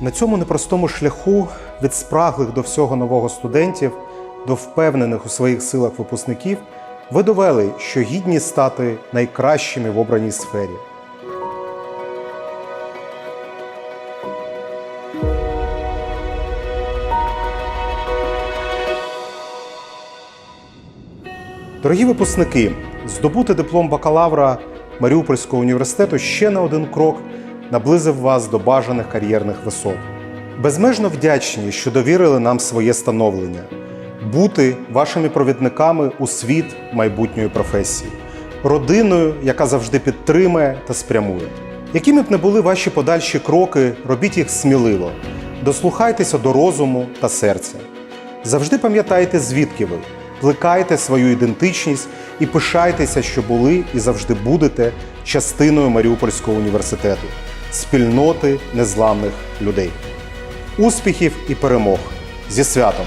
На цьому непростому шляху від спраглих до всього нового студентів до впевнених у своїх силах випускників ви довели, що гідні стати найкращими в обраній сфері. Дорогі випускники, здобути диплом бакалавра Маріупольського університету ще на один крок наблизив вас до бажаних кар'єрних висот. Безмежно вдячні, що довірили нам своє становлення, бути вашими провідниками у світ майбутньої професії, родиною, яка завжди підтримує та спрямує. Якими б не були ваші подальші кроки, робіть їх сміливо, дослухайтеся до розуму та серця. Завжди пам'ятайте, звідки ви, плекайте свою ідентичність і пишайтеся, що були і завжди будете частиною Маріупольського університету, спільноти незламних людей. Успіхів і перемог зі святом!